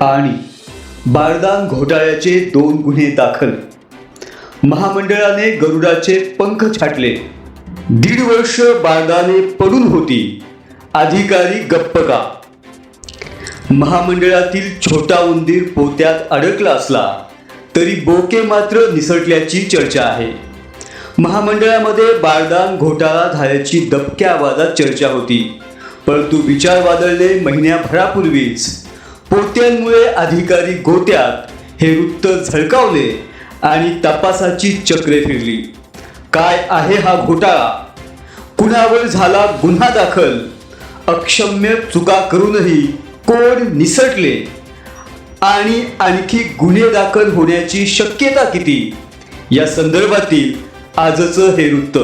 आणि बारदान घोटाळ्याचे दोन गुन्हे दाखल. महामंडळाने गरुडाचे पंख छाटले. दीड वर्ष बारदाने पडून होती. अधिकारी गप्प का? महामंडळातील छोटा उंदीर पोत्यात अडकला असला तरी बोके मात्र निसटल्याची चर्चा आहे. महामंडळामध्ये बारदान घोटाळा झाल्याची दबक्या आवाजात चर्चा होती. परंतु विचार वादळले महिन्याभरापूर्वीच. पोत्यांमुळे अधिकारी गोत्यात हे वृत्त झळकावले आणि तपासाची चक्रे फिरली. काय आहे हा घोटाळा? कुणावर झाला गुन्हा दाखल. अक्षम्य चुका करूनही कोण निसटले? आणि आणखी गुन्हे दाखल होण्याची शक्यता किती? या संदर्भातील आजचं हे वृत्त.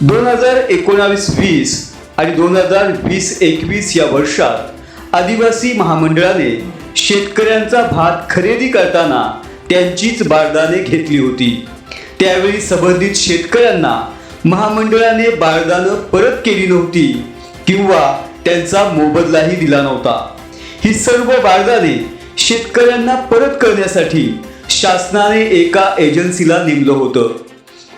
दोन हजार एकोणावीस वीस आणि दोन हजार वीस एकवीस या वर्षात आदिवासी महामंडळाने शेतकऱ्यांचा भात खरेदी करताना त्यांचीच बारदाने घेतली होती. त्यावेळी संबंधित शेतकऱ्यांना महामंडळाने बारदानं परत केली नव्हती किंवा त्यांचा मोबदलाही दिला नव्हता. ही सर्व बारदाने शेतकऱ्यांना परत करण्यासाठी शासनाने एका एजन्सीला नेमलं होतं.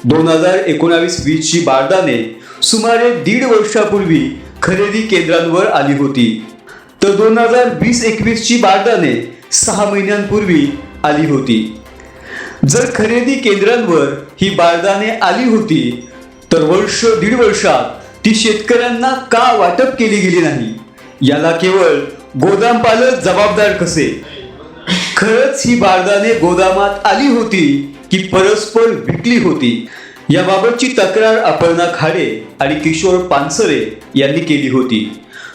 दोन हजार एकोणावीस वीसची बारदाने सुमारे दीड वर्षापूर्वी खरेदी केंद्रांवर आली होती. तर दोन हजार वीस एकवीसची बारदाने सहा महिन्यांपूर्वी आली होती. जर खरेदी केंद्रांवर ही बारदाने आली होती तर वर्ष दीड वर्षात ती शेतकऱ्यांना का वाटप केली गेली नाही? याला केवळ गोदाम पालक जबाबदार कसे? खरंच ही बारदाने गोदामात आली होती की परस्पर विकली होती? याबाबतची तक्रार अपर्णा खाडे आणि किशोर पानसरे यांनी केली होती.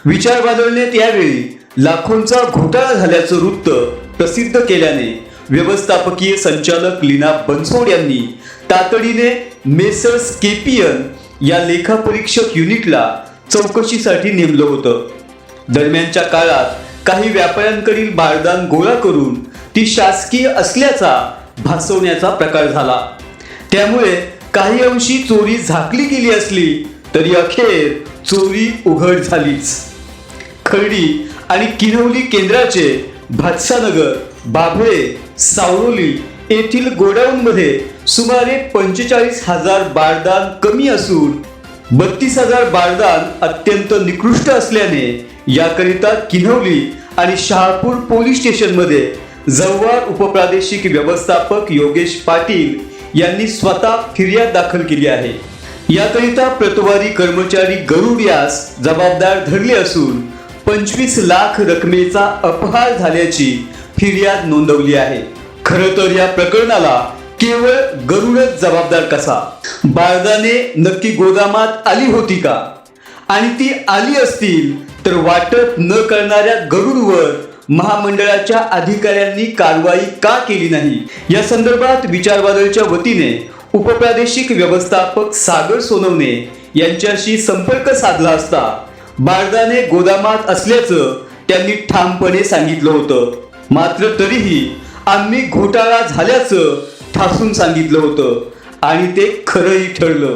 विचार बादलने त्यावेळी लाखोंचा घोटाळा झाल्याचं वृत्त प्रसिद्ध केल्याने व्यवस्थापकीय संचालक लीना बनसोड यांनी तातडीने मेसर्स केपियन या लेखापरीक्षक युनिटला चौकशीसाठी नेमलं होतं. दरम्यानच्या काळात काही व्यापाऱ्यांकडील बारदान गोळा करून ती शासकीय असल्याचा भासवण्याचा प्रकार झाला. त्यामुळे काही अंशी चोरी झाकली गेली असली तरी अखेर चोरी उघड झालीच. खर्डी आणि किनवली केंद्राचे भातसानगर बाभळे सावरोली येथील गोडाऊनमध्ये सुमारे पंचेचाळीस हजार बारदान कमी असून बत्तीस हजार बारदान अत्यंत निकृष्ट असल्याने याकरिता किनवली आणि शहापूर पोलीस स्टेशनमध्ये जव्हार उपप्रादेशिक व्यवस्थापक योगेश पाटील यांनी स्वतः फिर्याद दाखल केली आहे. याकरिता प्रतवारी कर्मचारी गरुड यास जबाबदार धरले असून पंचवीस लाख रकमेचा अपहार झाल्याची फिर्याद नोंदवली आहे. खरं तर या प्रकरणाला केवळ गरुडच जबाबदार कसा? बारदाने नक्की गोदामात आली होती का? आणि ती आली असतील तर वाटप न करणाऱ्या गरुडवर महामंडळाच्या अधिकाऱ्यांनी कारवाई का केली नाही? या संदर्भात विचारवादळच्या वतीने उपप्रादेशिक व्यवस्थापक सागर सोनवणे यांच्याशी संपर्क साधला असता बारदाने गोदामात असल्याचं त्यांनी ठामपणे सांगितलं होतं. मात्र तरीही आम्ही घोटाळा झाल्याचं ठासून सांगितलं होतं आणि ते खरंही ठरलं.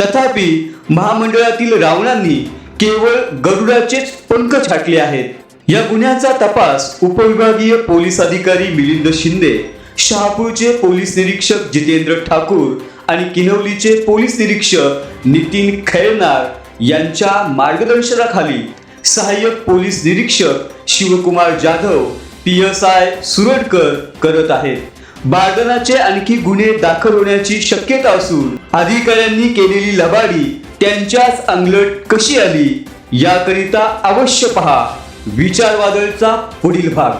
तथापि महामंडळातील रावणांनी केवळ गरुडाचेच पंख छाटले आहेत. या गुन्ह्याचा तपास उपविभागीय पोलीस अधिकारी मिलिंद शिंदे शहापूरचे पोलीस निरीक्षक जितेंद्र ठाकूर आणि किनवलीचे पोलीस निरीक्षक नितीन खैरनार यांच्या मार्गदर्शनाखाली सहाय्यक पोलीस निरीक्षक Shivkumar Jadhav P S I Suradkar करत आहेत. बाळगणाचे आणखी गुन्हे दाखल होण्याची शक्यता असून अधिकाऱ्यांनी केलेली लबाडी त्यांच्याच अंगलट कशी आली याकरिता अवश्य पहा. विचारवादळचा पुढील भाग.